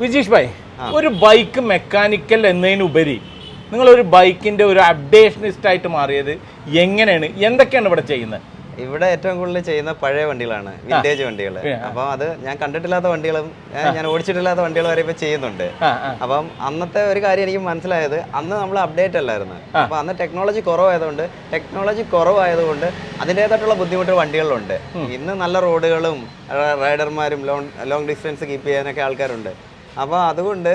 വിജീഷ് ഭായ് ഒരു bike mechanical എന്നതിനുപരി നിങ്ങൾ ഒരു ബൈക്കിന്റെ ഒരു അപ്ഡേഷനിസ്റ്റ് ആയിട്ട് മാറിയത് എങ്ങനെയാണ്? എന്തൊക്കെയാണ് ഇവിടെ ചെയ്യുന്നത്? ഇവിടെ ഏറ്റവും കൂടുതൽ ചെയ്യുന്ന പഴയ വണ്ടികളാണ് വിന്റേജ് വണ്ടികൾ. അപ്പം അത് ഞാൻ കണ്ടിട്ടില്ലാത്ത വണ്ടികളും ഞാൻ ഓടിച്ചിട്ടില്ലാത്ത വണ്ടികൾ വരെ ഇപ്പൊ ചെയ്യുന്നുണ്ട്. അപ്പം അന്നത്തെ ഒരു കാര്യം എനിക്ക് മനസ്സിലായത് അന്ന് നമ്മൾ അപ്ഡേറ്റ് അല്ലായിരുന്നു. അപ്പൊ അന്ന് ടെക്നോളജി കുറവായതുകൊണ്ട് ടെക്നോളജി കുറവായതുകൊണ്ട് അതിന്റെതായിട്ടുള്ള ബുദ്ധിമുട്ട് വണ്ടികളുണ്ട് ഇന്ന് നല്ല റോഡുകളും റൈഡർമാരും ലോങ് ലോങ് ഡിസ്റ്റൻസ് കീപ്പ് ചെയ്യാനൊക്കെ ആൾക്കാരുണ്ട്. അപ്പൊ അതുകൊണ്ട്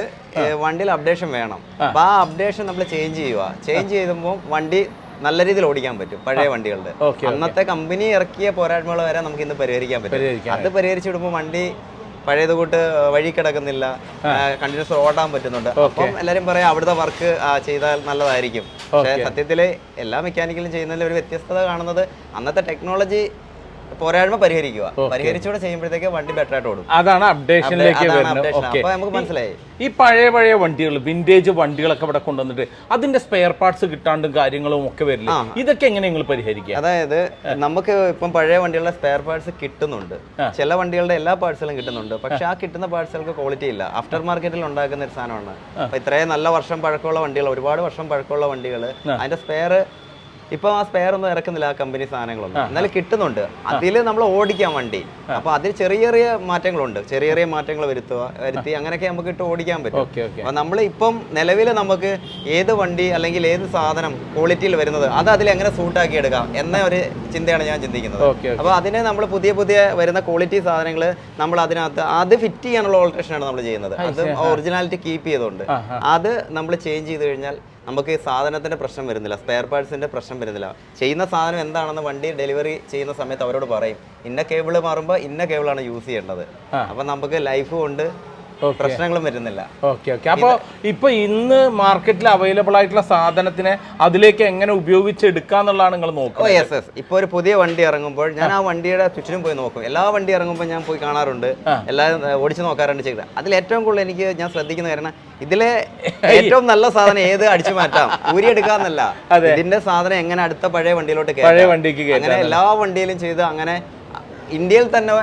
വണ്ടിയിൽ അപ്ഡേഷൻ വേണം. അപ്പൊ ആ അപ്ഡേഷൻ നമ്മൾ ചേഞ്ച് ചെയ്യുക. ചേഞ്ച് ചെയ്യുമ്പോൾ വണ്ടി നല്ല രീതിയിൽ ഓടിക്കാൻ പറ്റും പഴയ വണ്ടികളുടെ. അന്നത്തെ കമ്പനി ഇറക്കിയ പോരായ്മകൾ വരെ നമുക്ക് ഇന്ന് പരിഹരിക്കാൻ പറ്റും. അത് പരിഹരിച്ചു വിടുമ്പോൾ വണ്ടി പഴയത് കൂട്ട് വഴി കിടക്കുന്നില്ല കണ്ടിന്യൂസ് ഓടാൻ പറ്റുന്നുണ്ട്. അപ്പം എല്ലാരും പറയാം അവിടുത്തെ വർക്ക് ചെയ്താൽ നല്ലതായിരിക്കും. പക്ഷേ സത്യത്തിൽ എല്ലാ മെക്കാനിക്കലും ചെയ്യുന്നതിൽ ഒരു വ്യത്യസ്തത കാണുന്നത് അന്നത്തെ ടെക്നോളജി പോരായ്മ പരിഹരിക്കുക. പരിഹരിച്ചുകൂടെ ചെയ്യുമ്പോഴത്തേക്ക് വണ്ടി ബെറ്റർ ആയിട്ട് ഓടും. അതാണ് അപ്ഡേഷനിലേക്ക് വരുന്നത്. updation. ഓക്കെ അപ്പൊ നമുക്ക് മനസ്സിലായി. ഈ പഴയ പഴയ വണ്ടികൾ വിന്റേജ് വണ്ടികളൊക്കെ ഇവിടെ കൊണ്ടുവന്നിട്ട് അതിന്റെ സ്പെയർ പാർട്സ് കിട്ടാണ്ടും കാര്യങ്ങളും ഒക്കെ വരില്ല? ഇതൊക്കെ എങ്ങനെ നിങ്ങൾ പരിഹരിക്കുക? അതായത് നമുക്ക് ഇപ്പം പഴയ വണ്ടികളുടെ സ്പെയർ പാർട്സ് കിട്ടുന്നുണ്ട്. ചില വണ്ടികളുടെ എല്ലാ പാർട്സുകളും കിട്ടുന്നുണ്ട്. പക്ഷെ ആ കിട്ടുന്ന പാർട്സുകൾക്ക് ക്വാളിറ്റി ഇല്ല. ആഫ്റ്റർ മാർക്കറ്റിൽ ഉണ്ടാക്കുന്ന ഒരു സാധനമാണ്. അപ്പൊ ഇത്രയും നല്ല വർഷം പഴക്കമുള്ള വണ്ടികൾ ഒരുപാട് വർഷം പഴക്കമുള്ള വണ്ടികൾ അതിന്റെ സ്പെയർ ഇപ്പൊ ആ സ്പെയർ ഒന്നും ഇറക്കുന്നില്ല ആ കമ്പനി സാധനങ്ങളൊന്നും. എന്നാലും കിട്ടുന്നുണ്ട്. അതിൽ നമ്മൾ ഓടിക്കാൻ വണ്ടി. അപ്പൊ അതിൽ ചെറിയ ചെറിയ മാറ്റങ്ങളുണ്ട്. ചെറിയ ചെറിയ മാറ്റങ്ങൾ വരുത്തുക വരുത്തി അങ്ങനെയൊക്കെ നമുക്ക് ഇട്ട് ഓടിക്കാൻ പറ്റും. അപ്പൊ നമ്മൾ ഇപ്പം നിലവിൽ നമുക്ക് ഏത് വണ്ടി അല്ലെങ്കിൽ ഏത് സാധനം ക്വാളിറ്റിയിൽ വരുന്നത് അത് അതിൽ എങ്ങനെ സൂട്ടാക്കി എടുക്കാം എന്ന ഒരു ചിന്തയാണ് ഞാൻ ചിന്തിക്കുന്നത്. അപ്പൊ അതിനെ നമ്മൾ പുതിയ പുതിയ വരുന്ന ക്വാളിറ്റി സാധനങ്ങൾ നമ്മൾ അതിനകത്ത് അത് ഫിറ്റ് ചെയ്യാനുള്ള ഓൾട്രേഷൻ ആണ് നമ്മൾ ചെയ്യുന്നത്. അത് ഒറിജിനാലിറ്റി കീപ്പ് ചെയ്തുകൊണ്ട്. അത് നമ്മൾ ചേഞ്ച് ചെയ്ത് കഴിഞ്ഞാൽ നമുക്ക് ഈ സാധനത്തിന്റെ പ്രശ്നം വരുന്നില്ല സ്പെയർ പാർട്സിന്റെ പ്രശ്നം വരുന്നില്ല. ചെയ്യുന്ന സാധനം എന്താണെന്ന് വണ്ടി ഡെലിവറി ചെയ്യുന്ന സമയത്ത് അവരോട് പറയും ഇന്ന കേബിൾ മാറുമ്പോൾ ഇന്ന കേബിളാണ് യൂസ് ചെയ്യേണ്ടത്. അപ്പം നമുക്ക് ലൈഫ് കൊണ്ട് പ്രശ്നങ്ങളും വരുന്നില്ല. ഓക്കെ ഓക്കെ അപ്പോൾ ഇപ്പൊ ഇന്ന് മാർക്കറ്റിൽ അവൈലബിൾ ആയിട്ടുള്ള സാധനത്തിനെ അതിലേക്ക് എങ്ങനെ ഉപയോഗിച്ചെടുക്കാന്നുള്ളതാണ് നിങ്ങൾ നോക്കുക നോക്കുന്നത് യെസ് യെസ് ഇപ്പൊ ഒരു പുതിയ വണ്ടി ഇറങ്ങുമ്പോൾ ഞാൻ ആ വണ്ടിയുടെ ചുറ്റിനും പോയി നോക്കും. എല്ലാ വണ്ടി ഇറങ്ങുമ്പോൾ ഞാൻ പോയി കാണാറുണ്ട്. എല്ലാവരും ഓടിച്ച് നോക്കാറുണ്ട് ചെയ്തത് അതിൽ ഏറ്റവും കൂടുതൽ എനിക്ക് ഞാൻ ശ്രദ്ധിക്കുന്ന കാരണം ഇതിലെ ഏറ്റവും നല്ല സാധനം ഏത് അടിച്ചു മാറ്റാം? ഊരി എടുക്കാന്നല്ല. ഇതിന്റെ സാധനം എങ്ങനെ അടുത്ത പഴയ വണ്ടിയിലോട്ട് പഴയ വണ്ടിക്ക് അങ്ങനെ എല്ലാ വണ്ടിയിലും ചെയ്ത് അങ്ങനെ ഇന്ത്യയിൽ തന്നെ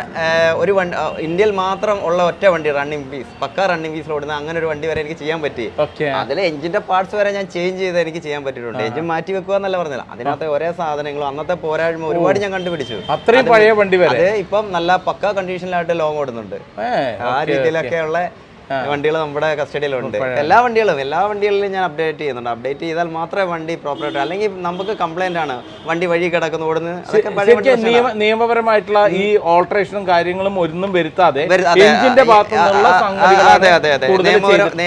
ഒരു വണ്ടി ഇന്ത്യയിൽ മാത്രം ഉള്ള ഒറ്റ വണ്ടി റണ്ണിങ് പീസ് പക്ക റണ്ണിങ് പീസിൽ ഓടുന്ന അങ്ങനെ ഒരു വണ്ടി വരെ എനിക്ക് ചെയ്യാൻ പറ്റി. അതിൽ എഞ്ചിന്റെ പാർട്സ് വരെ ഞാൻ ചേഞ്ച് ചെയ്ത് എനിക്ക് ചെയ്യാൻ പറ്റിയിട്ടുണ്ട്. എഞ്ചിൻ മാറ്റി വെക്കുക എന്നല്ല പറഞ്ഞില്ല അതിനകത്ത് ഒരേ സാധനങ്ങളും അന്നത്തെ പോരായ്മ ഒരുപാട് ഞാൻ കണ്ടുപിടിച്ചു. അത്രയും പഴയ വണ്ടി വരെ. ഇപ്പം നല്ല പക്ക കണ്ടീഷനിലായിട്ട് ലോങ് ഓടുന്നുണ്ട്. ആ രീതിയിലൊക്കെ ഉള്ള വണ്ടികൾ നമ്മുടെ കസ്റ്റഡിയിലുണ്ട്. എല്ലാ വണ്ടികളും എല്ലാ വണ്ടികളിലും ഞാൻ അപ്ഡേറ്റ് ചെയ്യുന്നുണ്ട്. അപ്ഡേറ്റ് ചെയ്താൽ മാത്രമേ വണ്ടി പ്രോപ്പർ ആയിട്ട് അല്ലെങ്കിൽ നമുക്ക് കംപ്ലൈന്റ് ആണ്. വണ്ടി വഴി കിടക്കുന്ന ഓടുന്ന. നിയമപരമായിട്ടുള്ള ഈ ഓൾട്ടറേഷനും കാര്യങ്ങളും ഒന്നും വരുത്താതെ അതെ, അതെ അതെ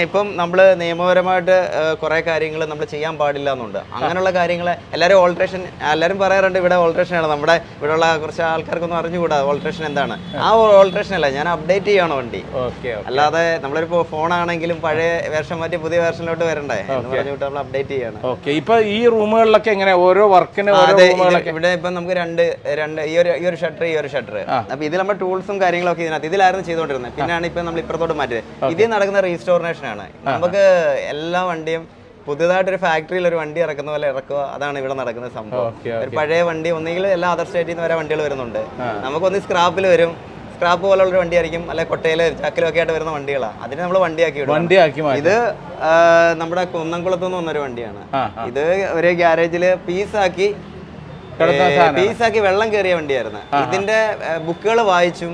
ഇപ്പം നമ്മൾ നിയമപരമായിട്ട് കുറെ കാര്യങ്ങൾ നമ്മൾ ചെയ്യാൻ പാടില്ല എന്നുണ്ട് അങ്ങനെയുള്ള കാര്യങ്ങൾ എല്ലാവരും ഓൾട്രേഷൻ എല്ലാവരും പറയാറുണ്ട് ഇവിടെ ഓൾട്രേഷൻ ആണ്. നമ്മുടെ ഇവിടെയുള്ള കുറച്ച് ആൾക്കാർക്കൊന്നും അറിഞ്ഞുകൂടാ ഓൾട്രേഷൻ എന്താണ്. ആ. ഓൾട്രേഷൻ അല്ല ഞാൻ അപ്ഡേറ്റ് ചെയ്യണം വണ്ടി. ഓക്കെ അല്ലാതെ നമ്മളിപ്പോ ഫോൺ ആണെങ്കിലും പഴയ വേർഷൻ മാറ്റി പുതിയ വേർഷനിലോട്ട് വരണ്ടേ? എന്ന് പറഞ്ഞിട്ട് നമ്മൾ അപ്ഡേറ്റ് ചെയ്യണം. ഓക്കെ. ഇപ്പൊ ഈ റൂമുകളിലൊക്കെ എങ്ങനെ ഓരോ വർക്കിന് ഇവിടെ ഇപ്പൊ നമുക്ക് രണ്ട് രണ്ട് ഈ ഒരു ഈ ഒരു ഷട്ടർ ഈ ഒരു ഷട്ടർ അപ്പൊ ഇതിൽ നമ്മുടെ ടൂൾസും കാര്യങ്ങളൊക്കെ ഇതിനകത്ത് ഇതിലായിരുന്നു ചെയ്തുകൊണ്ടിരുന്നത്. പിന്നെയാണ് ഇപ്പൊ നമ്മൾ ഇപ്പുറത്തോട്ട് മാറ്റിയത്. ഇതിൽ നടക്കുന്ന റീസ്റ്റോറിനേഷൻ ആണ്. നമുക്ക് എല്ലാ വണ്ടിയും പുതുതായിട്ടൊരു ഫാക്ടറിയിൽ ഒരു വണ്ടി ഇറക്കുന്ന പോലെ ഇറക്കുക അതാണ് ഇവിടെ നടക്കുന്ന സംഭവം. ഒരു പഴയ വണ്ടി ഒന്നെങ്കിൽ എല്ലാ അതർ സ്റ്റേറ്റിൽ നിന്ന് വരെ വണ്ടികൾ വരുന്നുണ്ട്. നമുക്കൊന്ന് സ്ക്രാപ്പിൽ വരും. സ്ക്രാപ്പ് പോലുള്ള വണ്ടി ആയിരിക്കും അല്ലെ കൊട്ടയിൽ ചാക്കിലും ഒക്കെ ആയിട്ട് വരുന്ന വണ്ടികളാണ് അതിന് നമ്മൾ വണ്ടിയാക്കി വിടും. വണ്ടിയാക്കി ഇത് നമ്മുടെ കുന്നംകുളത്ത് നിന്ന് വന്നൊരു വണ്ടിയാണ്. ഇത് ഒരു ഗ്യാരേജിൽ പീസാക്കി. പീസാക്കി വെള്ളം കയറിയ വണ്ടിയായിരുന്നു. ഇതിന്റെ ബുക്കുകൾ വായിച്ചും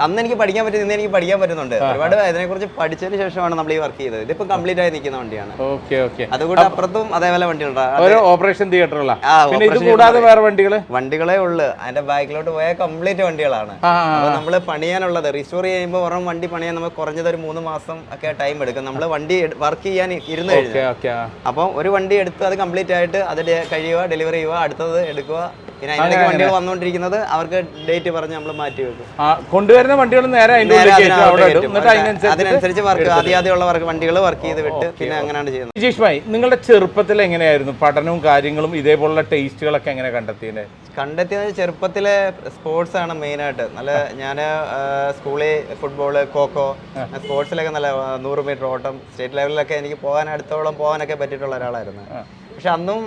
അന്ന് എനിക്ക് പഠിക്കാൻ പറ്റും ഇന്ന് എനിക്ക് പഠിക്കാൻ പറ്റുന്നുണ്ട്. ഒരുപാട് ഇതിനെക്കുറിച്ച് പഠിച്ചതിന് ശേഷമാണ് നമ്മൾ ഈ വർക്ക് ചെയ്തത്. ഇതിപ്പോ കംപ്ലീറ്റ് ആയി നിൽക്കുന്ന വണ്ടിയാണ്. Okay okay. അതുകൊണ്ട് അപ്പുറത്തും അതേപോലെ വണ്ടികളുണ്ട് ഓരോ ഓപ്പറേഷൻ തിയേറ്ററുള്ള ഇത് കൂടാതെ വേറെ വണ്ടികൾ? വണ്ടികളെ ഉള്ളു. അതിന്റെ ബാക്കിലോട്ട് പോയ കംപ്ലീറ്റ് വണ്ടികളാണ്. അപ്പൊ നമ്മൾ പണിയാനുള്ളത് റിസ്റ്റോർ ചെയ്യുമ്പോൾ ഒരെണ്ണം വണ്ടി പണിയാൻ നമുക്ക് കുറഞ്ഞത് ഒരു മൂന്ന് മാസം ഒക്കെ ടൈം എടുക്കും. നമ്മൾ വണ്ടി വർക്ക് ചെയ്യാൻ ഇരുന്ന് കഴിഞ്ഞു. അപ്പം ഒരു വണ്ടി എടുത്ത് അത് കംപ്ലീറ്റ് ആയിട്ട് അത് ഡെ- കഴിയുക ഡെലിവറി ചെയ്യുക അടുത്തത് എടുക്കുക പിന്നെ വണ്ടികൾ വന്നുകൊണ്ടിരിക്കുന്നത് അവർക്ക് ഡേറ്റ് പറഞ്ഞ് നമ്മൾ മാറ്റി വെക്കും. കൊണ്ടുവരുന്ന വണ്ടികൾ നേരെ അതിനനുസരിച്ച് വർക്ക് ആദ്യം ആദ്യമുള്ള വർക്ക് വണ്ടികൾ വർക്ക് ചെയ്ത് വിട്ട് പിന്നെ അങ്ങനെയാണ് ചെയ്യുന്നത്. വിജീഷ് ഭായ് നിങ്ങളുടെ ചെറുപ്പത്തിൽ എങ്ങനെയായിരുന്നു? പഠനവും കാര്യങ്ങളും ഇതേപോലുള്ള ടേസ്റ്റുകളൊക്കെ എങ്ങനെ കണ്ടെത്തിയത്? കണ്ടെത്തിയത് ചെറുപ്പത്തിലെ സ്പോർട്സ് ആണ് മെയിനായിട്ട് നല്ല ഞാൻ സ്കൂളിൽ ഫുട്ബോൾ കോക്കോ സ്പോർട്സിലൊക്കെ നല്ല നൂറ് മീറ്റർ ഓട്ടം സ്റ്റേറ്റ് ലെവലിലൊക്കെ എനിക്ക് പോകാൻ അടുത്തോളം പോകാനൊക്കെ പറ്റിയിട്ടുള്ള ഒരാളായിരുന്നു. പക്ഷെ അന്നും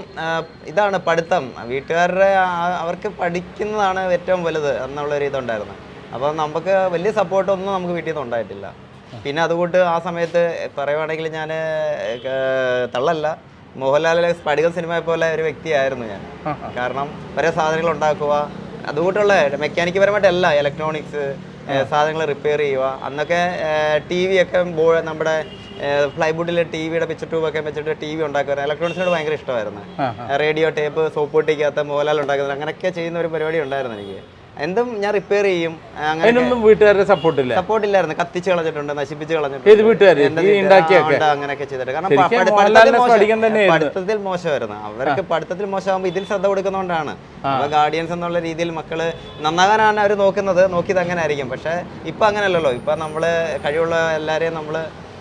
ഇതാണ് പഠിത്തം. വീട്ടുകാരുടെ അവർക്ക് പഠിക്കുന്നതാണ് ഏറ്റവും വലുത് എന്നുള്ളൊരു ഇതുണ്ടായിരുന്നു. അപ്പോൾ നമുക്ക് വലിയ സപ്പോർട്ടൊന്നും നമുക്ക് വീട്ടിൽ നിന്ന് ഉണ്ടായിട്ടില്ല. പിന്നെ അതുകൊണ്ട് ആ സമയത്ത് പറയുവാണെങ്കിൽ ഞാൻ തള്ളല്ല. മോഹൻലാലിലെ സ്പടിക സിനിമയെ പോലെ ഒരു വ്യക്തിയായിരുന്നു ഞാൻ. കാരണം ഒരേ സാധനങ്ങൾ ഉണ്ടാക്കുക. അതുകൊണ്ടുള്ള മെക്കാനിക്ക് പരമായിട്ടല്ല ഇലക്ട്രോണിക്സ് സാധനങ്ങൾ റിപ്പയർ ചെയ്യുക. അന്നൊക്കെ ടി വി ഒക്കെ ബോ നമ്മുടെ ഫ്ലൈബുഡിലെ ടി വിയുടെ പിക്ചർ ട്യൂബൊക്കെ വെച്ചിട്ട് ടി വി ഉണ്ടാക്കുക ഇലക്ട്രോണിക്സിനോട് ഭയങ്കര ഇഷ്ടമായിരുന്നു. റേഡിയോ ടേപ്പ് സോപ്പ് പൊട്ടിക്കാത്ത മോഹൻലാൽ ഉണ്ടാക്കുന്നത് അങ്ങനെയൊക്കെ ചെയ്യുന്ന ഒരു പരിപാടി ഉണ്ടായിരുന്നു എനിക്ക്. എന്തും ഞാൻ റിപ്പയർ ചെയ്യും. അങ്ങനെ അതിനൊന്നും വീട്ടുകാരുടെ സപ്പോർട്ട് ഇല്ല. സപ്പോർട്ട് ഇല്ലായിരുന്നു. കത്തിച്ച് കളഞ്ഞിട്ടുണ്ട് നശിപ്പിച്ച് കളഞ്ഞിട്ടുണ്ട്. അങ്ങനെയൊക്കെ ചെയ്തിട്ട്. കാരണം പഠിത്തത്തിൽ മോശമായിരുന്നു. അവർക്ക് പഠിത്തത്തിൽ മോശമാകുമ്പോൾ ഇതിൽ ശ്രദ്ധ കൊടുക്കുന്നതുകൊണ്ടാണ് അപ്പൊ ഗാർഡിയൻസ് എന്നുള്ള രീതിയിൽ മക്കൾ നന്നാകാനാണ് അവർ നോക്കുന്നത്. നോക്കിയത് അങ്ങനെ ആയിരിക്കും പക്ഷെ ഇപ്പൊ അങ്ങനെയല്ലല്ലോ. ഇപ്പൊ നമ്മൾ കഴിവുള്ള എല്ലാരെയും നമ്മൾ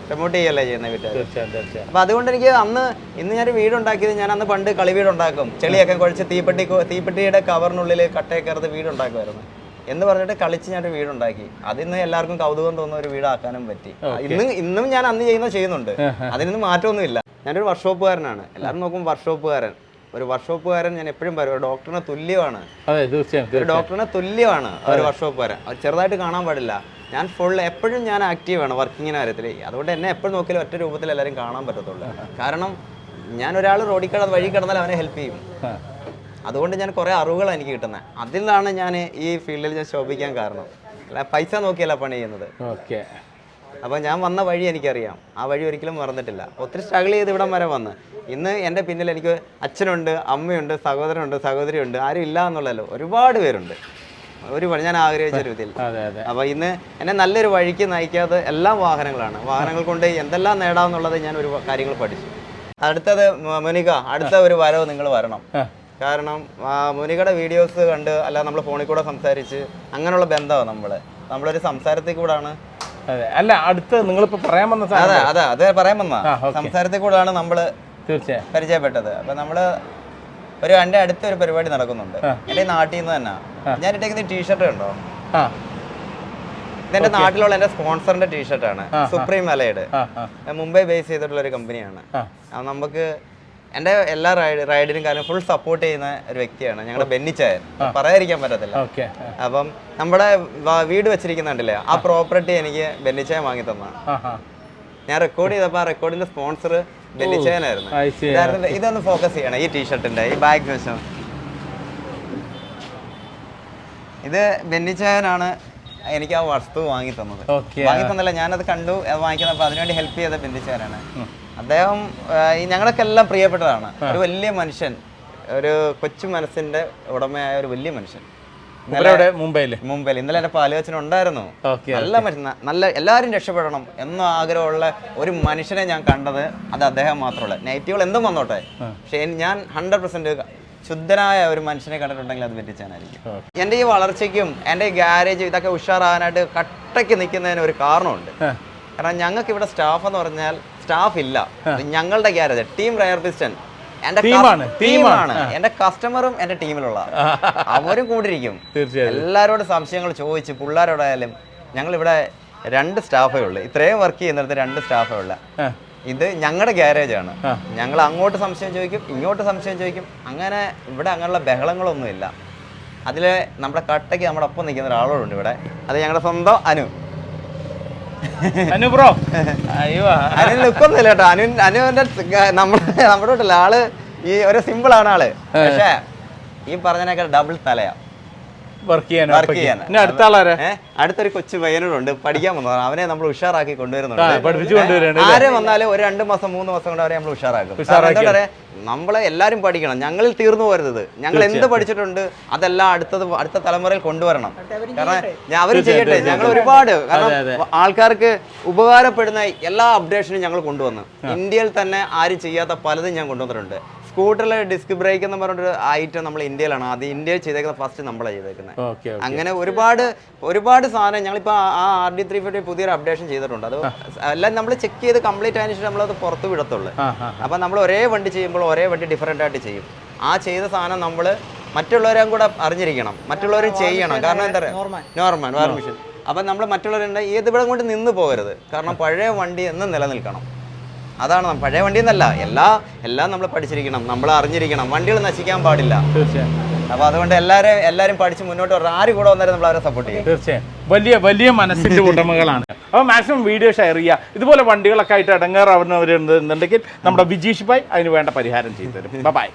പ്രൊമോട്ട് ചെയ്യല്ലേ ചെയ്യുന്ന വീട്ടുകാർ തീർച്ചയായും തീർച്ചയായും. അപ്പൊ അതുകൊണ്ട് എനിക്ക് അന്ന് ഇന്ന് ഞാൻ വീടുണ്ടാക്കിയത് ഞാൻ അന്ന് പണ്ട് കളി വീടുണ്ടാക്കും ചെളിയൊക്കെ കുഴച്ച് തീപ്പെട്ടി തീപ്പെട്ടിയുടെ കവറിനുള്ളിൽ കട്ടയൊക്കെ അറുത്ത് വീടുണ്ടാക്കുമായിരുന്നു. എന്ന് പറഞ്ഞിട്ട് കളിച്ച് ഞാൻ ഒരു വീടുണ്ടാക്കി. അതിന്ന് എല്ലാവർക്കും കൗതുകം തോന്നുന്ന ഒരു വീടാക്കാനും പറ്റി. ഇന്ന് ഇന്നും ഞാൻ അന്ന് ചെയ്യുന്ന ചെയ്യുന്നുണ്ട്. അതിനൊന്നും മാറ്റമൊന്നുമില്ല. ഞാനൊരു വർക്ക്ഷോപ്പുകാരനാണ്. എല്ലാവരും നോക്കും വർക്ക്ഷോപ്പുകാരൻ. ഒരു വർക്ക്ഷോപ്പുകാരൻ ഞാൻ എപ്പോഴും പറയും ഒരു ഡോക്ടറിനെ തുല്യമാണ്. ഒരു തീർച്ചയായും. തുല്യമാണ് ഒരു വർക്ക്ഷോപ്പുകാരൻ. ചെറുതായിട്ട് കാണാൻ പാടില്ല. ഞാൻ ഫുൾ എപ്പോഴും ഞാൻ ആക്റ്റീവാണ് വർക്കിങ്ങിന് കാര്യത്തിൽ അതുകൊണ്ട് എന്നെ എപ്പോഴും നോക്കിയാലും ഒറ്റ രൂപത്തിൽ എല്ലാവരും കാണാൻ പറ്റത്തുള്ളൂ. കാരണം ഞാൻ ഒരാൾ റോഡിൽ കിടന്ന് വഴി കിടന്നാൽ അവനെ ഹെൽപ്പ് ചെയ്യും. അതുകൊണ്ട് ഞാൻ കുറേ അറിവുകളാണ് എനിക്ക് കിട്ടുന്നത് നിന്നാണ് ഞാൻ ഈ ഫീൽഡിൽ ഞാൻ ശോഭിക്കാൻ കാരണം. അല്ല പൈസ നോക്കിയല്ല പണി ചെയ്യുന്നത്. ഓക്കെ. അപ്പോൾ ഞാൻ വന്ന വഴി എനിക്കറിയാം. ആ വഴി ഒരിക്കലും മറന്നിട്ടില്ല. ഒത്തിരി സ്ട്രഗിൾ ചെയ്ത് ഇവിടം വരെ വന്ന്. ഇന്ന് എന്റെ പിന്നിൽ എനിക്ക് അച്ഛനുണ്ട് അമ്മയുണ്ട് സഹോദരനുണ്ട് സഹോദരിയുണ്ട് ആരും ഇല്ല എന്നുള്ളതല്ലോ ഒരുപാട് പേരുണ്ട്. ഒരുപാട് ഞാൻ ആഗ്രഹിച്ച ഒരു അതെ അപ്പോൾ ഇന്ന് എന്നെ നല്ലൊരു വഴിക്ക് നയിക്കാത്ത എല്ലാ വാഹനങ്ങളാണ്. വാഹനങ്ങൾ കൊണ്ട് എന്തെല്ലാം നേടാമെന്നുള്ളത് ഞാൻ ഒരു കാര്യങ്ങൾ പഠിച്ചു. അടുത്തത് മുനിക അടുത്ത ഒരു വരവ് നിങ്ങൾ വരണം. കാരണം മുനികയുടെ വീഡിയോസ് കണ്ട് അല്ല നമ്മൾ ഫോണിൽ കൂടെ സംസാരിച്ച് അങ്ങനെയുള്ള ബന്ധമാണ് നമ്മൾ നമ്മളൊരു സംസാരത്തിൽ കൂടാണ്. അല്ല അടുത്ത് നിങ്ങളിപ്പോ പറയാൻ വന്ന അതെ അതെ അത് പറയാൻ വന്ന സംസാരത്തിൽ കൂടെ സംസാരത്തിൽ കൂടാണ് നമ്മൾ തീർച്ചയായും. പരിചയപ്പെട്ടത്. അപ്പൊ നമ്മൾ ഒരു എന്റെ അടുത്ത ഒരു പരിപാടി നടക്കുന്നുണ്ട്. എന്റെ നാട്ടിൽ നിന്ന് തന്നെ. ഞാൻ ഇട്ടേക്കുന്ന ടീഷർട്ട് ഉണ്ടോ? ഇതെന്റെ നാട്ടിലുള്ള എന്റെ സ്പോൺസറിന്റെ ടീഷർട്ടാണ് സുപ്രീം മലയുടെ മുംബൈ ബേസ് ചെയ്തിട്ടുള്ള ഒരു കമ്പനിയാണ്. നമുക്ക് എന്റെ എല്ലാ റൈഡ് റൈഡിനും കാര്യം ഫുൾ സപ്പോർട്ട് ചെയ്യുന്ന ഒരു വ്യക്തിയാണ്. ഞങ്ങളുടെ ബെന്നിച്ചായൻ പറയാതിരിക്കാൻ പറ്റത്തില്ല. അപ്പം നമ്മുടെ വീട് വെച്ചിരിക്കുന്നുണ്ടല്ലേ ആ പ്രോപ്പർട്ടി എനിക്ക് ബെന്നിച്ചായ വാങ്ങി തന്ന. ഞാൻ റെക്കോർഡ് ചെയ്തപ്പോൾ ആ റെക്കോർഡിന്റെ സ്പോൺസർ ബെന്നിച്ചായനായിരുന്നു I ഇതൊന്ന് ഫോക്കസ് ചെയ്യണം ഈ ടീഷർട്ടിന്റെ ഈ ബാഗ് വശം ഇത് ബെന്നിച്ചായനാണ് എനിക്ക് ആ വസ്തു വാങ്ങി തന്നത്. വാങ്ങി തന്നല്ല ഞാനത് കണ്ടു അത് വാങ്ങിക്കുന്നപ്പോൾ അതിനുവേണ്ടി ഹെൽപ്പ് ചെയ്ത ബെന്നിച്ചായനാണ് അദ്ദേഹം ഞങ്ങളൊക്കെ എല്ലാം പ്രിയപ്പെട്ടതാണ്. ഒരു വലിയ മനുഷ്യൻ ഒരു കൊച്ചു മനസ്സിന്റെ ഉടമയായ ഒരു വലിയ മനുഷ്യൻ. മുംബൈയിൽ. മുംബൈയിൽ ഇന്നലെ എന്റെ പാലുവച്ചൻ ഉണ്ടായിരുന്നു. നല്ല മനുഷ്യൻ നല്ല എല്ലാവരും രക്ഷപ്പെടണം എന്നും ആഗ്രഹമുള്ള ഒരു മനുഷ്യനെ ഞാൻ കണ്ടത് അത് അദ്ദേഹം മാത്രമല്ല. നെഗറ്റീവുകൾ എന്തും വന്നോട്ടെ. പക്ഷെ ഞാൻ ഹൺഡ്രഡ് പെർസെന്റ് ശുദ്ധനായ ഒരു മനുഷ്യനെ കണ്ടിട്ടുണ്ടെങ്കിൽ അത് പറ്റിച്ചാനായിരിക്കും എന്റെ ഈ വളർച്ചയ്ക്കും എന്റെ ഈ ഗാരേജ് ഇതൊക്കെ ഉഷാറാകാനായിട്ട് കട്ടയ്ക്ക് നിൽക്കുന്നതിന് ഒരു കാരണമുണ്ട്. കാരണം ഞങ്ങൾക്ക് ഇവിടെ സ്റ്റാഫ് എന്ന് പറഞ്ഞാൽ സ്റ്റാഫ് ഇല്ല. ഞങ്ങളുടെ ഗ്യാരേജ് ടീം റയർ പിസ്റ്റൻ എന്റെ ടീമാണ്, എന്റെ കസ്റ്റമറും എന്റെ ടീമിലുള്ള അവരും കൂടിയിരിക്കും. തീർച്ചയായും എല്ലാവരോടും സംശയങ്ങൾ ചോദിച്ച് പിള്ളേരോടായാലും ഞങ്ങൾ ഇവിടെ രണ്ട് സ്റ്റാഫേ ഉള്ളൂ. ഇത്രയും വർക്ക് ചെയ്യുന്നിടത്ത് രണ്ട് സ്റ്റാഫേ ഉള്ളൂ. ഇത് ഞങ്ങളുടെ ഗ്യാരേജ് ആണ്. ഞങ്ങൾ അങ്ങോട്ട് സംശയം ചോദിക്കും ഇങ്ങോട്ട് സംശയം ചോദിക്കും. അങ്ങനെ ഇവിടെ അങ്ങനെയുള്ള ബഹളങ്ങളൊന്നുമില്ല. അതിൽ നമ്മുടെ കട്ടയ്ക്ക് നമ്മുടെ ഒപ്പം നിൽക്കുന്ന ഒരാളോടുണ്ട് ഇവിടെ. അത് ഞങ്ങളുടെ സ്വന്തം അനു. അനു ബ്രോ. അയ്യോ. അനു ലുക്കൊന്നുമില്ല കേട്ടോ. അനു അനുവിന്റെ നമ്മുടെ നമ്മുടെ വീട്ടിലെ ആൾ ഈ ഒരു സിമ്പിൾ ആണ് ആൾ പക്ഷേ ഈ പറഞ്ഞതിനേക്കാൾ ഡബിൾ തലയാ. വർക്ക് ചെയ്യാൻ വർക്ക് ചെയ്യാൻ. ഇനി അടുത്ത ആളാരെ? അടുത്തൊരു കൊച്ചു പയ്യനോടുണ്ട് പഠിക്കാൻ വന്നതാണ്. അവനെ നമ്മൾ ഉഷാറാക്കി കൊണ്ടുവരുന്നുണ്ട്. പഠിപ്പിച്ചു ആരെ വന്നാലും ഒരു രണ്ട് മാസം മൂന്ന് മാസം കൊണ്ട് അവരെ നമ്മൾ ഉഷാറാക്കും. നമ്മളെ എല്ലാരും പഠിക്കണം. ഞങ്ങളിൽ തീർന്നു പോരുന്നത് ഞങ്ങൾ എന്ത് പഠിച്ചിട്ടുണ്ട് അതെല്ലാം അടുത്തത് അടുത്ത തലമുറയിൽ കൊണ്ടുവരണം. കാരണം അവർ അവരും ചെയ്യട്ടെ. ഞങ്ങൾ ഒരുപാട് കാരണം ആൾക്കാർക്ക് ഉപകാരപ്പെടുന്ന എല്ലാ അപ്ഡേഷനും ഞങ്ങൾ കൊണ്ടുവന്നു. ഇന്ത്യയിൽ തന്നെ ആരും ചെയ്യാത്ത പലതും ഞാൻ കൊണ്ടുവന്നിട്ടുണ്ട്. സ്കൂട്ടറിലെ ഡിസ്ക് ബ്രേക്ക് എന്ന് പറഞ്ഞൊരു ഐറ്റം നമ്മൾ ഇന്ത്യയിലാണ്. അത് ഇന്ത്യയിൽ ചെയ്തേക്കുന്ന ഫസ്റ്റ് നമ്മളാണ് ചെയ്തേക്കുന്നത് അങ്ങനെ ഒരുപാട് ഒരുപാട് സാധനം ഞങ്ങളിപ്പോൾ ആ ആർ ഡി ത്രീ ഫിഫ്റ്റി പുതിയൊരു അപ്ഡേഷൻ ചെയ്തിട്ടുണ്ട്. അത് എല്ലാം നമ്മൾ ചെക്ക് ചെയ്ത് കംപ്ലീറ്റ് ആയതിനു ശേഷം നമ്മളത് പുറത്ത് വിടത്തുള്ളൂ. അപ്പം നമ്മൾ ഒരേ വണ്ടി ചെയ്യുമ്പോൾ ഒരേ വണ്ടി ഡിഫറെന്റ് ആയിട്ട് ചെയ്യും. ആ ചെയ്ത സാധനം നമ്മൾ മറ്റുള്ളവരെയും കൂടെ അറിഞ്ഞിരിക്കണം. മറ്റുള്ളവരും ചെയ്യണം. കാരണം എന്താ പറയുക നോർമൽ വാർ മിഷൻ അപ്പം നമ്മൾ മറ്റുള്ളവരുണ്ട് ഏത് ഇവിടെ കൊണ്ട് നിന്ന് പോകരുത്. കാരണം പഴയ വണ്ടി എന്ന് നിലനിൽക്കണം. അതാണ് പഴയ വണ്ടി എന്നല്ല എല്ലാ എല്ലാം നമ്മൾ പഠിച്ചിരിക്കണം. നമ്മൾ അറിഞ്ഞിരിക്കണം. വണ്ടികൾ നശിക്കാൻ പാടില്ല. തീർച്ചയായും. അപ്പൊ അതുകൊണ്ട് എല്ലാരും എല്ലാരും പഠിച്ച് മുന്നോട്ട് വരണം. ആര് കൂടെ വന്നാലും നമ്മൾ അവരെ സപ്പോർട്ട് ചെയ്യും. തീർച്ചയായും. വലിയ വലിയ മനസ്സിന്റെ ഉടമകളാണ്. അപ്പോൾ മാക്സിമം വീഡിയോ ഷെയർ ചെയ്യുക. ഇതുപോലെ വണ്ടികളൊക്കെ ആയിട്ട് ഇടങ്ങാറാവുന്നവരുണ്ടെന്നുണ്ടെങ്കിൽ നമ്മുടെ വിജീഷ് ഭായ് അതിന് വേണ്ട പരിഹാരം ചെയ്തു തരും. ബൈ